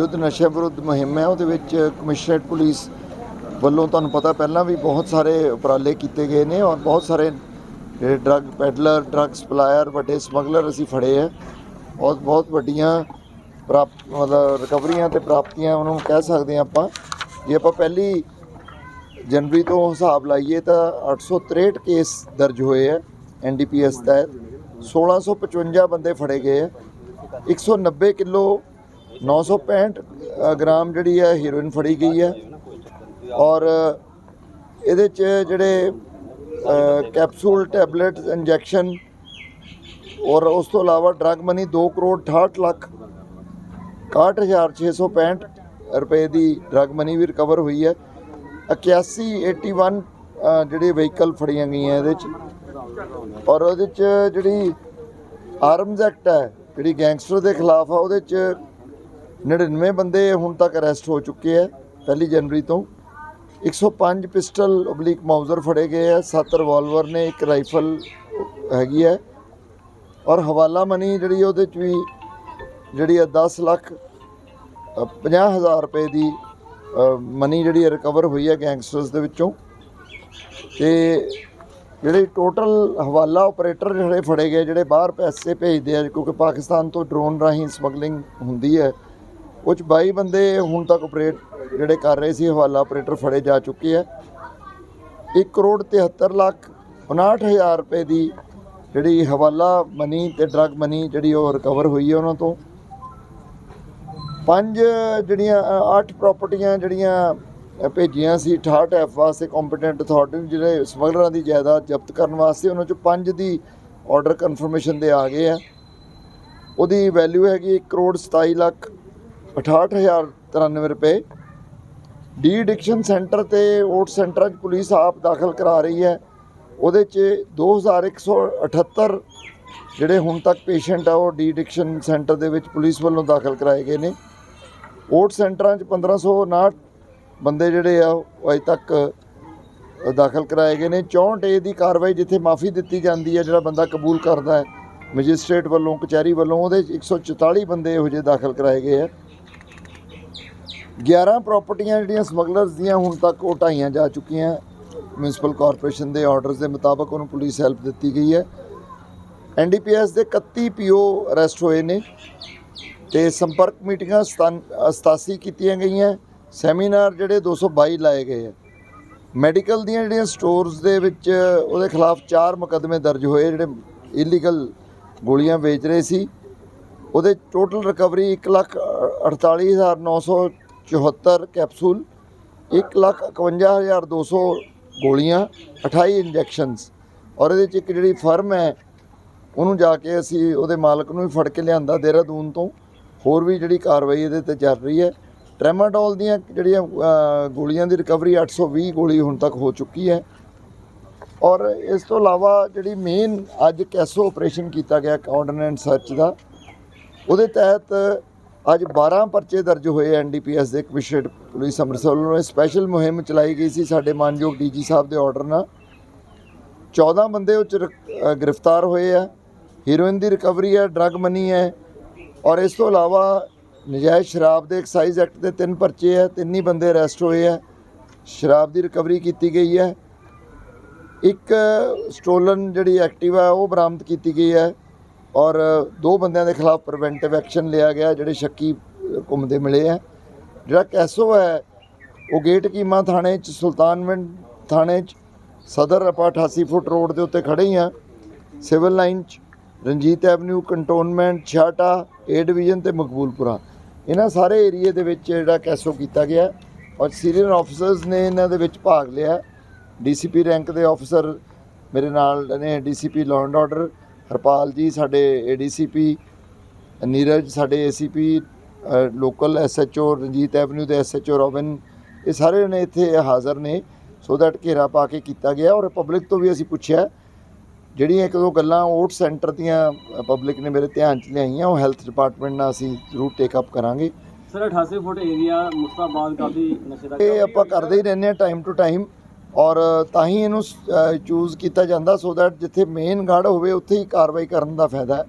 ਯੁੱਧ ਨਸ਼ੇ ਵਿਰੁੱਧ ਮੁਹਿੰਮ ਹੈ, ਉਹਦੇ ਵਿੱਚ ਕਮਿਸ਼ਨਰੇਟ ਪੁਲਿਸ ਵੱਲੋਂ ਤੁਹਾਨੂੰ ਪਤਾ ਪਹਿਲਾਂ ਵੀ ਬਹੁਤ ਸਾਰੇ ਉਪਰਾਲੇ ਕੀਤੇ ਗਏ ਨੇ ਔਰ ਬਹੁਤ ਸਾਰੇ ਜਿਹੜੇ ਡਰੱਗ ਪੈਡਲਰ, ਡਰੱਗ ਸਪਲਾਇਰ, ਵੱਡੇ ਸਮਗਲਰ ਅਸੀਂ ਫੜੇ ਹੈ ਔਰ ਬਹੁਤ ਵੱਡੀਆਂ ਪ੍ਰਾਪਤ ਮਤਲਬ ਰਿਕਵਰੀਆਂ ਤੇ ਪ੍ਰਾਪਤੀਆਂ ਉਹਨਾਂ ਨੂੰ ਕਹਿ ਸਕਦੇ ਹਾਂ ਆਪਾਂ। ਜੇ ਆਪਾਂ ਪਹਿਲੀ ਜਨਵਰੀ ਤੋਂ ਹਿਸਾਬ ਲਾਈਏ ਤਾਂ 863 ਕੇਸ ਦਰਜ ਹੋਏ ਹੈ ਐਨਡੀਪੀਐਸ ਤਹਿਤ। 1655 ਬੰਦੇ ਫੜੇ ਗਏ ਹੈ 190 ਕਿਲੋ 965 ਅ, ਗ੍ਰਾਮ ਜਿਹੜੀ ਹੈ ਹੀਰੋਇਨ ਫੜੀ ਗਈ ਹੈ। ਔਰ ਇਹਦੇ ਚ ਜਿਹੜੇ ਕੈਪਸੂਲ ਟੈਬਲੇਟ ਇੰਜੈਕਸ਼ਨ ਔਰ ਉਸ ਤੋਂ ਇਲਾਵਾ ਡਰੱਗ ਮਨੀ 2 ਕਰੋੜ 68 ਲੱਖ 61665 ਰੁਪਏ ਦੀ ਡਰੱਗ ਮਨੀ ਵੀ ਰਿਕਵਰ ਹੋਈ ਹੈ। 81 81 ਅ, ਜਿਹੜੇ ਵਹੀਕਲ ਫੜੀਆਂ ਗਈਆਂ ਇਹਦੇ ਚ। ਔਰ ਉਹਦੇ ਚ ਜਿਹੜੀ ਆਰਮਜ਼ ਐਕਟ ਹੈ ਜਿਹੜੀ ਗੈਂਗਸਟਰ ਦੇ ਖਿਲਾਫ ਆ ਉਹਦੇ ਚ 99 ਬੰਦੇ ਹੁਣ ਤੱਕ ਅਰੈਸਟ ਹੋ ਚੁੱਕੇ ਹੈ ਪਹਿਲੀ ਜਨਵਰੀ ਤੋਂ। 105 ਪਿਸਟਲ ਓਬਲੀਕ ਮਾਊਜ਼ਰ ਫੜੇ ਗਏ ਹੈ 7 ਰਿਵਾਲਵਰ ਨੇ, ਇੱਕ ਰਾਈਫਲ ਹੈਗੀ ਹੈ ਔਰ ਹਵਾਲਾ ਮਨੀ ਜਿਹੜੀ ਉਹਦੇ ਚ ਵੀ ਜਿਹੜੀ ਆ 10 ਲੱਖ 50000 ਰੁਪਏ ਦੀ ਮਨੀ ਜਿਹੜੀ ਰਿਕਵਰ ਹੋਈ ਹੈ ਗੈਂਗਸਟਰਸ ਦੇ ਵਿੱਚੋਂ। ਤੇ ਜਿਹੜੇ ਟੋਟਲ ਹਵਾਲਾ ਆਪਰੇਟਰ ਜਿਹੜੇ ਫੜੇ ਗਏ, ਜਿਹੜੇ ਬਾਹਰ ਪੈਸੇ ਭੇਜਦੇ ਆ, ਕਿਉਂਕਿ ਪਾਕਿਸਤਾਨ ਤੋਂ ਡਰੋਨ ਰਾਹੀਂ ਸਮਗਲਿੰਗ ਹੁੰਦੀ ਹੈ ਉਹ 'ਚ 22 ਬੰਦੇ ਹੁਣ ਤੱਕ ਆਪਰੇਟ ਜਿਹੜੇ ਕਰ ਰਹੇ ਸੀ, ਹਵਾਲਾ ਆਪਰੇਟਰ ਫੜੇ ਜਾ ਚੁੱਕੇ ਆ। 1 ਕਰੋੜ 73 ਲੱਖ 59000 ਰੁਪਏ ਦੀ ਜਿਹੜੀ ਹਵਾਲਾ ਮਨੀ ਤੇ ਡਰੱਗ ਮਨੀ ਜਿਹੜੀ ਉਹ ਰਿਕਵਰ ਹੋਈ ਹੈ ਉਹਨਾਂ ਤੋਂ। ਪੰਜ ਜਿਹੜੀਆਂ ਅੱਠ ਪ੍ਰਾਪਰਟੀਆਂ ਜਿਹੜੀਆਂ ਭੇਜੀਆਂ ਸੀ 68 ਐਫ ਵਾਸਤੇ ਕੰਪੀਟੈਂਟ ਅਥਾਰਟੀ ਨੂੰ, ਜਿਹੜੇ ਸਮਗਲਰਾਂ ਦੀ ਜਾਇਦਾਦ ਜ਼ਬਤ ਕਰਨ ਵਾਸਤੇ ਉਹਨਾਂ ਚੋਂ ਪੰਜ ਦੀ ਆਰਡਰ ਕਨਫਰਮੇਸ਼ਨ ਦੇ ਆ ਗਏ ਆ। ਉਹਦੀ ਵੈਲਿਊ ਹੈਗੀ 1 ਕਰੋੜ 27 ਲੱਖ 68093 ਰੁਪਏ। ਡੀ ਐਡਿਕਸ਼ਨ ਸੈਂਟਰ ਤੇ ਓਟ ਸੈਂਟਰਾਂ 'ਚ ਪੁਲਿਸ ਆਪ ਦਾਖਲ ਕਰਾ ਰਹੀ ਹੈ। ਉਹਦੇ 'ਚ 2178 ਜਿਹੜੇ ਹੁਣ ਤੱਕ ਪੇਸ਼ੈਂਟ ਆ, ਉਹ ਡੀ ਐਡਿਕਸ਼ਨ ਸੈਂਟਰ ਦੇ ਵਿੱਚ ਪੁਲਿਸ ਵੱਲੋਂ ਦਾਖਲ ਕਰਾਏ ਗਏ ਨੇ। ਓਟ ਸੈਂਟਰਾਂ 'ਚ 1559 ਬੰਦੇ ਜਿਹੜੇ ਆ, ਉਹ ਅਜੇ ਤੱਕ ਦਾਖਲ ਕਰਾਏ ਗਏ ਨੇ। 64 ਏ ਦੀ ਕਾਰਵਾਈ ਜਿੱਥੇ ਮਾਫੀ ਦਿੱਤੀ ਜਾਂਦੀ ਹੈ, ਜਿਹੜਾ ਬੰਦਾ ਕਬੂਲ ਕਰਦਾ ਹੈ, ਮੈਜਿਸਟ੍ਰੇਟ ਵੱਲੋਂ, ਕਚਹਿਰੀ ਵੱਲੋਂ, ਉਹਦੇ 'ਚ 144 ਬੰਦੇ ਇਹੋ ਜਿਹੇ ਦਾਖਲ ਕਰਾਏ ਗਏ ਆ। 11 ਪ੍ਰਾਪਰਟੀਆਂ ਜਿਹੜੀਆਂ ਸਮਗਲਰਸ ਦੀਆਂ ਹੁਣ ਤੱਕ ਉਹ ਢਾਈਆਂ ਜਾ ਚੁੱਕੀਆਂ। ਮਿਊਨਿਸਪਲ ਕਾਰਪੋਰੇਸ਼ਨ ਦੇ ਆਰਡਰਸ ਦੇ ਮੁਤਾਬਕ ਉਹਨੂੰ ਪੁਲਿਸ ਹੈਲਪ ਦਿੱਤੀ ਗਈ ਹੈ। ਐਨਡੀਪੀਐਸ ਦੇ 31 ਪੀਓ ਅਰੈਸਟ ਹੋਏ ਨੇ ਤੇ ਸੰਪਰਕ ਮੀਟਿੰਗਾਂ ਸਤਨ- ਅ, 87 ਕੀਤੀਆਂ ਗਈਆਂ। ਸੈਮੀਨਾਰ ਜਿਹੜੇ 222 ਲਾਏ ਗਏ ਆ। ਮੈਡੀਕਲ ਦੀਆਂ ਜਿਹੜੀਆਂ ਸਟੋਰਸ ਦੇ ਵਿੱਚ ਉਹਦੇ ਖਿਲਾਫ 4 ਮੁਕੱਦਮੇ ਦਰਜ ਹੋਏ ਜਿਹੜੇ ਇਲੀਗਲ ਗੋਲੀਆਂ ਵੇਚ ਰਹੇ ਸੀ। ਉਹਦੇ ਟੋਟਲ ਰਿਕਵਰੀ 148974 ਕੈਪਸੂਲ 151200 ਗੋਲੀਆਂ 28 ਇੰਜੈਕਸ਼ਨਸ। ਔਰ ਇਹਦੇ ਚ ਇੱਕ ਜਿਹੜੀ ਫਰਮ ਹੈ, ਉਹਨੂੰ ਜਾ ਕੇ ਅਸੀਂ ਉਹਦੇ ਮਾਲਕ ਨੂੰ ਵੀ ਫੜ ਕੇ ਲਿਆਂਦਾ ਦੇਹਰਾਦੂਨ ਤੋਂ। ਹੋਰ ਵੀ ਜਿਹੜੀ ਕਾਰਵਾਈ ਇਹਦੇ ਤੇ ਚੱਲ ਰਹੀ ਹੈ। ਟ੍ਰੈਮਾਡੋਲ ਦੀਆਂ ਜਿਹੜੀਆਂ ਗੋਲੀਆਂ ਦੀ ਰਿਕਵਰੀ 820 ਗੋਲੀ ਹੁਣ ਤੱਕ ਹੋ ਚੁੱਕੀ ਹੈ। ਔਰ ਇਸ ਤੋਂ ਇਲਾਵਾ ਜਿਹੜੀ ਮੇਨ ਅੱਜ ਕੈਸੋ ਆਪਰੇਸ਼ਨ ਕੀਤਾ ਗਿਆ ਕਾਉਂਟਨੈਂਟ ਸਰਚ ਦਾ, ਉਹਦੇ ਤਹਿਤ ਅੱਜ 12 ਪਰਚੇ ਦਰਜ ਹੋਏ ਐਨਡੀਪੀਐਸ ਦੇ ਕਮਿਸ਼ਨਰੇਟ ਪੁਲਿਸ ਅੰਮ੍ਰਿਤਸਰ ਵੱਲੋਂ। ਇਹ ਸਪੈਸ਼ਲ ਮੁਹਿੰਮ ਚਲਾਈ ਗਈ ਸੀ ਸਾਡੇ ਮਾਨਯੋਗ ਡੀਜੀ ਸਾਹਿਬ ਦੇ ਆਰਡਰ ਨਾਲ। 14 ਬੰਦੇ ਉਹ 'ਚ ਗ੍ਰਿਫਤਾਰ ਹੋਏ ਆ। ਹੀਰੋਇਨ ਦੀ ਰਿਕਵਰੀ ਹੈ ਡਰੱਗ ਮਨੀ ਹੈ। ਔਰ ਇਸ ਤੋਂ ਇਲਾਵਾ ਨਜਾਇਜ਼ ਸ਼ਰਾਬ ਦੇ ਐਕਸਾਈਜ਼ ਐਕਟ ਦੇ ਤਿੰਨ ਪਰਚੇ ਹੈ ਤਿੰਨ ਹੀ ਬੰਦੇ ਅਰੈਸਟ ਹੋਏ ਆ। ਸ਼ਰਾਬ ਦੀ ਰਿਕਵਰੀ ਕੀਤੀ ਗਈ ਹੈ। ਇੱਕ ਸਟੋਲਨ ਜਿਹੜੀ ਐਕਟਿਵਾ ਹੈ ਉਹ ਬਰਾਮਦ ਕੀਤੀ ਗਈ ਹੈ। ਔਰ ਦੋ ਬੰਦਿਆਂ ਦੇ ਖਿਲਾਫ ਪ੍ਰੀਵੈਂਟਿਵ ਐਕਸ਼ਨ ਲਿਆ ਗਿਆ, ਜਿਹੜੇ ਸ਼ੱਕੀ ਘੁੰਮਦੇ ਮਿਲੇ ਆ ਜਿਹੜਾ ਕੈਸੋ ਹੈ, ਉਹ ਗੇਟ ਕੀਮਾ ਥਾਣੇ ਚ, ਸੁਲਤਾਨਵਿੰਡ ਥਾਣੇ ਚ, ਸਦਰ ਆਪਾਂ 88 ਫੁੱਟ ਰੋਡ ਦੇ ਉੱਤੇ ਖੜੇ ਹੀ ਆ ਸਿਵਲ ਲਾਈਨ ਚ, ਰਣਜੀਤ ਐਵਨਿਊ, ਕੰਟੋਨਮੈਂਟ ਛਾਟਾ ਏ ਡਿਵੀਜ਼ਨ ਤੇ ਮਕਬੂਲਪੁਰਾ। ਇਹਨਾਂ ਸਾਰੇ ਏਰੀਏ ਦੇ ਵਿੱਚ ਜਿਹੜਾ ਕੈਸੋ ਕੀਤਾ ਗਿਆ ਔਰ ਸੀਨੀਅਰ ਆਫੀਸਰਸ ਨੇ ਇਹਨਾਂ ਦੇ ਵਿੱਚ ਭਾਗ ਲਿਆ ਡੀਸੀਪੀ ਰੈਂਕ ਦੇ ਆਫੀਸਰ ਮੇਰੇ ਨਾਲ ਨੇ, DCP law and order Harpal ji ਸਾਡੇ ਏਡੀਸੀਪੀ ਨੀਰਜ ਸਾਡੇ ACP local SHO Ranjit avenue ਦੇ ਐਸਐਚਓ ਰੋਬਿਨ ਇਹ ਸਾਰੇ ਨੇ ਇੱਥੇ ਹਾਜ਼ਰ ਨੇ ਸੋ ਦੈਟ ਘੇਰਾ ਪਾ ਕੇ ਕੀਤਾ ਗਿਆ ਔਰ ਪਬਲਿਕ ਤੋਂ ਵੀ ਅਸੀਂ ਪੁੱਛਿਆ ਜਿਹੜੀਆਂ ਇੱਕ ਦੋ ਗੱਲਾਂ ਓਟ ਸੈਂਟਰ ਦੀਆਂ ਪਬਲਿਕ ਨੇ ਮੇਰੇ ਧਿਆਨ 'ਚ ਲਿਆਈਆਂ ਉਹ ਹੈਲਥ ਡਿਪਾਰਟਮੈਂਟ ਨਾਲ ਅਸੀਂ ਜ਼ਰੂਰ ਟੇਕ ਅਪ ਕਰਾਂਗੇ। ਸਰ 88 ਫੁੱਟ ਏਰੀਆ ਮੁਸਤਾਬਾਦ ਕਾਫੀ ਨਸ਼ੇ ਦਾ ਇਹ ਆਪਾਂ ਕਰਦੇ ਹੀ ਰਹਿੰਦੇ ਹਾਂ ਟਾਈਮ ਟੂ ਟਾਈਮ ਔਰ ਤਾਂ ਹੀ ਇਹਨੂੰ ਚੂਜ਼ ਕੀਤਾ ਜਾਂਦਾ ਸੋ ਦੈਟ ਜਿੱਥੇ ਮੇਨ ਗੜ ਹੋਵੇ ਉੱਥੇ ਹੀ ਕਾਰਵਾਈ ਕਰਨ ਦਾ ਫਾਇਦਾ ਹੈ।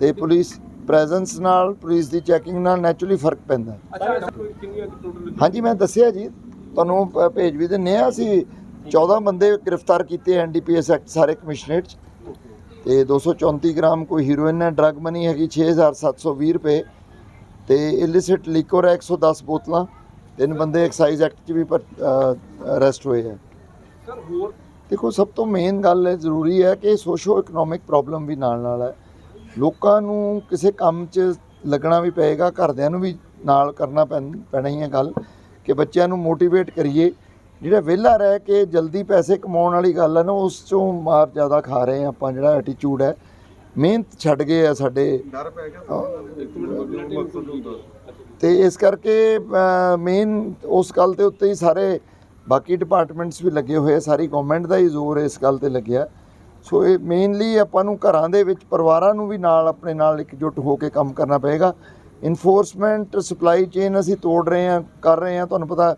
ਤੇ ਪੁਲਿਸ ਪ੍ਰੈਜ਼ੈਂਸ ਨਾਲ ਪੁਲਿਸ ਦੀ ਚੈਕਿੰਗ ਨਾਲ ਨੈਚੁਰਲੀ ਫ਼ਰਕ ਪੈਂਦਾ ਹਾਂਜੀ ਮੈਂ ਦੱਸਿਆ ਜੀ ਤੁਹਾਨੂੰ ਭੇਜ ਵੀ ਦਿੰਨੇ ਆ ਅਸੀਂ 14 ਬੰਦੇ ਗ੍ਰਿਫਤਾਰ ਕੀਤੇ ਐਨਡੀਪੀਐਸ ਐਕਟ ਸਾਰੇ ਕਮਿਸ਼ਨਰੇਟ 'ਚ। ਤੇ 234 ਗ੍ਰਾਮ ਕੋਈ ਹੀਰੋਇਨ ਹੈ ਡਰਗ ਮਨੀ ਹੈਗੀ 6720 ਰੁਪਏ। ਤੇ ਇਲਿਸਿਟ ਲਿਕਰ 110 ਬੋਤਲਾਂ। ਤਿੰਨ ਬੰਦੇ ਐਕਸਾਈਜ਼ ਐਕਟ 'ਚ ਵੀ ਅਰੈਸਟ ਹੋਏ ਆ ਸਰ ਹੋਰ? ਦੇਖੋ ਸਭ ਤੋਂ ਮੇਨ ਗੱਲ ਹੈ ਜ਼ਰੂਰੀ ਹੈ ਕਿ ਸੋਸ਼ੋ ਇਕਨੋਮਿਕ ਪ੍ਰੋਬਲਮ ਵੀ ਨਾਲ ਨਾਲ ਹੈ। ਲੋਕਾਂ ਨੂੰ ਕਿਸੇ ਕੰਮ 'ਚ ਲੱਗਣਾ ਵੀ ਪਏਗਾ ਘਰਦਿਆਂ ਨੂੰ ਵੀ ਨਾਲ ਕਰਨਾ ਪੈਣ- ਹੀ ਹੈ ਗੱਲ ਕਿ ਬੱਚਿਆਂ ਨੂੰ ਮੋਟੀਵੇਟ ਕਰੀਏ। ਜਿਹੜਾ ਵਿਹਲਾ ਰਹਿ ਕੇ ਜਲਦੀ ਪੈਸੇ ਕਮਾਉਣ ਵਾਲੀ ਗੱਲ ਹੈ ਨਾ ਉਸ ਚੋਂ ਮਾਰ ਜ਼ਿਆਦਾ ਖਾ ਰਹੇ ਹਾਂ ਆਪਾਂ ਜਿਹੜਾ ਐਟੀਟਿਊਡ ਹੈ। ਮਿਹਨਤ ਛੱਡ ਗਏ ਆ ਸਾਡੇ। ਡਰ ਪੈ ਗਿਆ। ਇੱਕ ਮਿੰਟ। ਤੇ ਇਸ ਕਰਕੇ ਮੇਨ ਉਸ ਗੱਲ ਦੇ ਉੱਤੇ ਹੀ ਸਾਰੇ ਬਾਕੀ ਡਿਪਾਰਟਮੈਂਟਸ ਵੀ ਲੱਗੇ ਹੋਏ ਸਾਰੀ ਗਵਰਨਮੈਂਟ ਦਾ ਹੀ ਜ਼ੋਰ ਇਸ ਗੱਲ ਤੇ ਲੱਗਿਆ। ਸੋ ਇਹ ਮੇਨਲੀ ਆਪਾਂ ਨੂੰ ਘਰਾਂ ਦੇ ਵਿੱਚ ਪਰਿਵਾਰਾਂ ਨੂੰ ਵੀ ਨਾਲ, ਆਪਣੇ ਨਾਲ ਇਕਜੁੱਟ ਹੋ ਕੇ ਕੰਮ ਕਰਨਾ ਪਏਗਾ। ਇਨਫੋਰਸਮੈਂਟ ਸਪਲਾਈ ਚੇਨ ਅਸੀਂ ਤੋੜ ਰਹੇ ਹਾਂ, ਕਰ ਰਹੇ ਹਾਂ, ਤੁਹਾਨੂੰ ਪਤਾ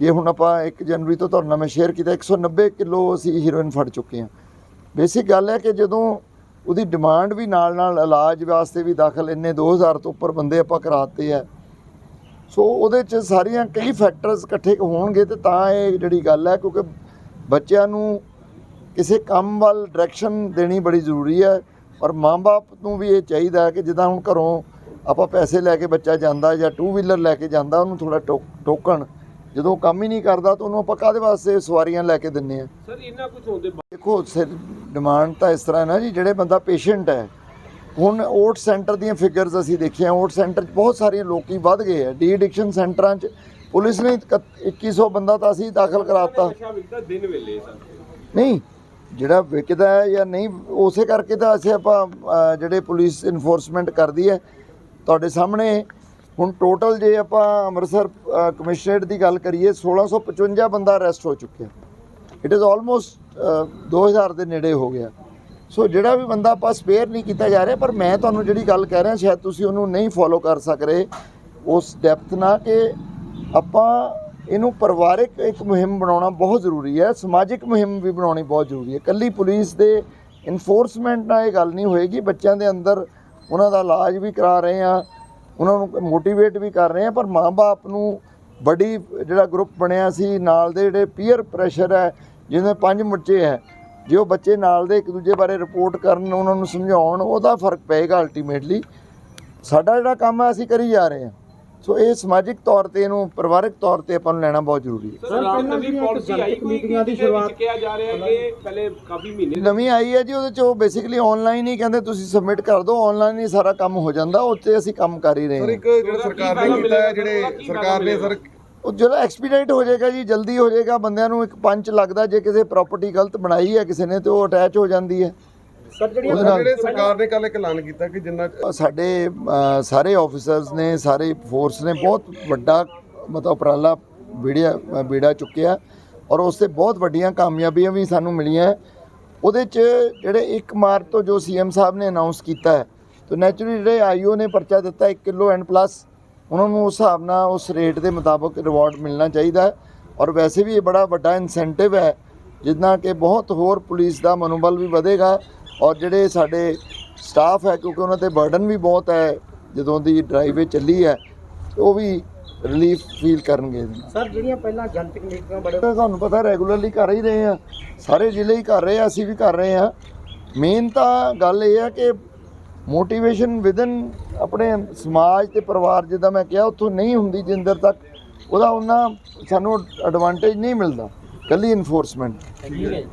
ਇਹ ਹੁਣ ਆਪਾਂ 1 ਜਨਵਰੀ ਤੋਂ ਤੁਹਾਨੂੰ ਨਾਲ ਮੈਂ ਸ਼ੇਅਰ ਕੀਤਾ 190 ਕਿਲੋ ਅਸੀਂ ਹੀਰੋਇਨ ਫੜ ਚੁੱਕੇ ਹਾਂ। ਬੇਸਿਕ ਗੱਲ ਹੈ ਕਿ ਜਦੋਂ ਉਹਦੀ ਡਿਮਾਂਡ ਵੀ ਨਾਲ ਨਾਲ ਇਲਾਜ ਵਾਸਤੇ ਵੀ ਦਾਖਲ ਇੰਨੇ 2000 ਤੋਂ ਉੱਪਰ ਬੰਦੇ ਆਪਾਂ ਕਰਾਤੇ ਆ। ਸੋ ਉਹਦੇ ਚ ਸਾਰੀਆਂ ਕਈ ਫੈਕਟਰਸ ਇਕੱਠੇ ਹੋਣਗੇ ਤੇ ਤਾਂ ਇਹ ਜਿਹੜੀ ਗੱਲ ਹੈ, ਕਿਉਂਕਿ ਬੱਚਿਆਂ ਨੂੰ ਕਿਸੇ ਕੰਮ ਵੱਲ ਡਾਇਰੈਕਸ਼ਨ ਦੇਣੀ ਬੜੀ ਜ਼ਰੂਰੀ ਹੈ। ਔਰ ਮਾਂ-ਬਾਪ ਨੂੰ ਵੀ ਇਹ ਚਾਹੀਦਾ ਹੈ ਕਿ ਜਿੱਦਾਂ ਹੁਣ ਘਰੋਂ ਆਪਾਂ ਪੈਸੇ ਲੈ ਕੇ ਬੱਚਾ ਜਾਂਦਾ ਜਾਂ ਟੂ ਵੀਲਰ ਲੈ ਕੇ ਜਾਂਦਾ, ਉਹਨੂੰ ਥੋੜਾ ਟੋਕਣ ਜਦੋਂ ਕੰਮ ਹੀ ਨਹੀਂ ਕਰਦਾ ਤਾਂ ਉਹਨੂੰ ਆਪਾਂ ਕਾਹਦੇ ਵਾਸਤੇ ਸਵਾਰੀਆਂ ਲੈ ਕੇ ਦਿੰਨੇ ਆ? ਸਰ ਇੰਨਾ ਕੁਝ ਹੋਣ ਦੇ ਦੇਖੋ ਸਿਰ ਡਿਮਾਂਡ ਤਾਂ ਇਸ ਤਰ੍ਹਾਂ ਹੈ ਨਾ ਜੀ ਜਿਹੜੇ ਬੰਦਾ ਪੇਸ਼ੈਂਟ ਹੈ ਹੁਣ ਓਟ ਸੈਂਟਰ ਦੀਆਂ ਫਿਗਰਸ ਅਸੀਂ ਦੇਖੀਆਂ ਓਟ ਸੈਂਟਰ 'ਚ ਬਹੁਤ ਸਾਰੇ ਲੋਕੀ ਵੱਧ ਗਏ ਆ। ਡੀ ਐਡਿਕਸ਼ਨ ਸੈਂਟਰਾਂ 'ਚ ਪੁਲਿਸ ਨੇ ਇਕ- 2100 ਬੰਦਾ ਤਾਂ ਅਸੀਂ ਦਾਖਲ ਕਰਾਤਾ। ਦਿਨ ਵੇਲੇ ਨਹੀਂ ਜਿਹੜਾ ਵਿਕਦਾ ਹੈ ਜਾਂ ਨਹੀਂ ਉਸੇ ਕਰਕੇ ਤਾਂ ਅਸੀਂ ਆਪਾਂ ਜਿਹੜੇ ਪੁਲਿਸ ਇਨਫੋਰਸਮੈਂਟ ਕਰਦੀ ਹੈ ਤੁਹਾਡੇ ਸਾਹਮਣੇ ਹੁਣ ਟੋਟਲ ਜੇ ਆਪਾਂ ਅੰਮ੍ਰਿਤਸਰ ਕਮਿਸ਼ਨਰੇਟ ਦੀ ਗੱਲ ਕਰੀਏ 1655 ਬੰਦਾ ਅਰੈਸਟ ਹੋ ਚੁੱਕਿਆ। ਇਟ ਇਜ਼ ਆਲਮੋਸਟ 2000 ਦੇ ਨੇੜੇ ਹੋ ਗਿਆ। ਸੋ ਜਿਹੜਾ ਵੀ ਬੰਦਾ ਆਪਾਂ ਸਪੇਅਰ ਨਹੀਂ ਕੀਤਾ ਜਾ ਰਿਹਾ, ਪਰ ਮੈਂ ਤੁਹਾਨੂੰ ਜਿਹੜੀ ਗੱਲ ਕਹਿ ਰਿਹਾ, ਸ਼ਾਇਦ ਤੁਸੀਂ ਉਹਨੂੰ ਨਹੀਂ ਫੋਲੋ ਕਰ ਸਕ ਰਹੇ, ਉਸ ਡੈਪਥ ਨਾਲ ਕਿ ਆਪਾਂ ਇਹਨੂੰ ਪਰਿਵਾਰਿਕ ਇੱਕ ਮੁਹਿੰਮ ਬਣਾਉਣਾ ਬਹੁਤ ਜ਼ਰੂਰੀ ਹੈ, ਸਮਾਜਿਕ ਮੁਹਿੰਮ ਵੀ ਬਣਾਉਣੀ ਬਹੁਤ ਜ਼ਰੂਰੀ ਹੈ। ਕੱਲੀ ਪੁਲਿਸ ਦੇ ਇਨਫੋਰਸਮੈਂਟ ਨਾਲ ਇਹ ਗੱਲ ਨਹੀਂ ਹੋਏਗੀ, ਬੱਚਿਆਂ ਦੇ ਅੰਦਰ ਉਹਨਾਂ ਦਾ ਇਲਾਜ ਵੀ ਕਰਾ ਰਹੇ ਆ ਉਹਨਾਂ ਨੂੰ ਮੋਟੀਵੇਟ ਵੀ ਕਰ ਰਹੇ ਆ, ਪਰ ਮਾਂ-ਬਾਪ ਨੂੰ ਬੜੀ ਜਿਹੜਾ ਗਰੁੱਪ ਬਣਿਆ ਸੀ, ਨਾਲ ਦੇ ਜਿਹੜੇ ਪੀਅਰ ਪ੍ਰੈਸ਼ਰ ਹੈ, ਜਿਹਦੇ ਪੰਜ ਬੱਚੇ ਹੈ, ਜੇ ਉਹ ਬੱਚੇ ਨਾਲ ਦੇ ਇੱਕ ਦੂਜੇ ਬਾਰੇ ਰਿਪੋਰਟ ਕਰਨ, ਉਹਨਾਂ ਨੂੰ ਸਮਝਾਉਣ, ਉਹਦਾ ਫ਼ਰਕ ਪਏਗਾ ਅਲਟੀਮੇਟਲੀ ਸਾਡਾ ਜਿਹੜਾ ਕੰਮ ਹੈ, ਅਸੀਂ ਕਰੀ ਜਾ ਰਹੇ ਹਾਂ। ਸੋ ਇਹ ਸਮਾਜਿਕ ਤੌਰ ਤੇ ਇਹਨੂੰ ਪਰਿਵਾਰਕ ਤੌਰ ਤੇ ਆਪਾਂ ਨੂੰ ਲੈਣਾ ਬਹੁਤ ਜ਼ਰੂਰੀ ਹੈ। ਸਰ ਰਾਮ ਨਵੀਂ ਪਾਲਿਸੀ ਆਈ ਕੋਈ ਮੀਟਿੰਗਾਂ ਦੀ ਸ਼ੁਰੂਆਤ ਕਿਹਾ ਜਾ ਰਿਹਾ ਹੈ ਕਿ ਪਹਿਲੇ ਕਾਫੀ ਮਹੀਨੇ ਨਵੀਂ ਆਈ ਹੈ ਜੀ ਉਹਦੇ ਚ ਉਹ ਬੇਸਿਕਲੀ ਆਨਲਾਈਨ ਹੀ ਕਹਿੰਦੇ ਤੁਸੀਂ ਸਬਮਿਟ ਕਰ ਦਿਓ ਆਨਲਾਈਨ ਹੀ ਸਾਰਾ ਕੰਮ ਹੋ ਜਾਂਦਾ ਉਹ 'ਤੇ ਅਸੀਂ ਕੰਮ ਕਰ ਹੀ ਰਹੇ ਸਰ ਹਾਂ ਇੱਕ ਜਿਹੜਾ ਸਰਕਾਰ ਨੇ ਕੀਤਾ ਹੈ ਜਿਹੜੇ ਸਰਕਾਰ ਨੇ ਸਰ ਉਹ ਜਿਹੜਾ ਐਕਸਪੀਡਾਈਟ ਹੋ ਜਾਏਗਾ ਜੀ ਜਲਦੀ ਹੋ ਜਾਏਗਾ ਬੰਦਿਆਂ ਨੂੰ ਇੱਕ ਪੰਚ ਲੱਗਦਾ ਜੇ ਕਿਸੇ ਪ੍ਰਾਪਰਟੀ ਗਲਤ ਬਣਾਈ ਹੈ ਕਿਸੇ ਨੇ ਤੇ ਉਹ ਅਟੈਚ ਹੋ ਜਾਂਦੀ ਹੈ। ਸਰ ਜਿਹੜੀਆਂ ਉਹਦੇ ਨਾਲ ਜਿਹੜੇ ਸਰਕਾਰ ਨੇ ਕੱਲ ਇੱਕ ਐਲਾਨ ਕੀਤਾ ਕਿ ਜਿੰਨਾ ਸਾਡੇ ਅ, ਸਾਰੇ ਆਫੀਸਰਸ ਨੇ ਸਾਰੇ ਫੋਰਸ ਨੇ ਬਹੁਤ ਵੱਡਾ ਮਤਲਬ ਉਪਰਾਲਾ ਵੀੜਿਆ ਬੀੜਾ ਚੁੱਕਿਆ। ਔਰ ਉਸ ਤੇ ਬਹੁਤ ਵੱਡੀਆਂ ਕਾਮਯਾਬੀਆਂ ਵੀ ਸਾਨੂੰ ਮਿਲੀਆਂ। ਉਹਦੇ ਚ ਜਿਹੜੇ 1 ਮਾਰਚ ਤੋਂ ਜੋ ਸੀਐਮ ਸਾਹਿਬ ਨੇ ਅਨਾਉਂਸ ਕੀਤਾ ਹੈ ਤਾਂ ਨੈਚੁਰਲੀ ਜਿਹੜੇ ਆਈਓ ਨੇ ਪਰਚਾ ਦਿੱਤਾ 1 ਕਿਲੋ ਐਂਡ ਪਲੱਸ ਉਹਨਾਂ ਨੂੰ ਉਸ ਹਿਸਾਬ ਨਾਲ ਉਸ ਰੇਟ ਦੇ ਮੁਤਾਬਕ ਰਿਵਾਰਡ ਮਿਲਣਾ ਚਾਹੀਦਾ ਹੈ। ਔਰ ਵੈਸੇ ਵੀ ਇਹ ਬੜਾ ਵੱਡਾ ਇਨਸੈਂਟਿਵ ਹੈ ਜਿੱਦਾਂ ਕਿ ਬਹੁਤ ਹੋਰ ਪੁਲਿਸ ਦਾ ਮਨੋਬਲ ਵੀ ਵਧੇਗਾ। ਔਰ ਜਿਹੜੇ ਸਾਡੇ ਸਟਾਫ ਹੈ ਕਿਉਂਕਿ ਉਹਨਾਂ ਤੇ ਬਰਡਨ ਵੀ ਬਹੁਤ ਹੈ ਜਦੋਂ ਦੀ ਡਰਾਈਵੇ ਚੱਲੀ ਹੈ ਉਹ ਵੀ ਰਿਲੀਫ ਫੀਲ ਕਰਨਗੇ। ਸਰ ਜਿਹੜੀਆਂ ਪਹਿਲਾਂ ਜਨਤਕ ਮੀਟਿੰਗਾਂ ਬੜੇ ਤੁਹਾਨੂੰ ਪਤਾ ਰੈਗੂਲਰਲੀ ਕਰ ਹੀ ਰਹੇ ਆ ਸਾਰੇ ਜ਼ਿਲ੍ਹੇ ਹੀ ਕਰ ਰਹੇ ਆ ਅਸੀਂ ਵੀ ਕਰ ਰਹੇ ਆ ਮੇਨ ਤਾਂ ਗੱਲ ਇਹ ਆ ਕਿ ਮੋਟੀਵੇਸ਼ਨ ਵਿਦਨ ਆਪਣੇ ਸਮਾਜ ਤੇ ਪਰਿਵਾਰ ਜਿੱਦਾਂ ਮੈਂ ਕਿਹਾ ਉੱਥੋਂ ਨਹੀਂ ਹੁੰਦੀ ਜਿੰਦਰ ਤੱਕ ਉਹਦਾ ਉਹਨਾਂ ਸਾਨੂੰ ਐਡਵਾਂਟੇਜ ਨਹੀਂ ਮਿਲਦਾ। ਕੱਲੀ ਇਨਫੋਰਸਮੈਂਟ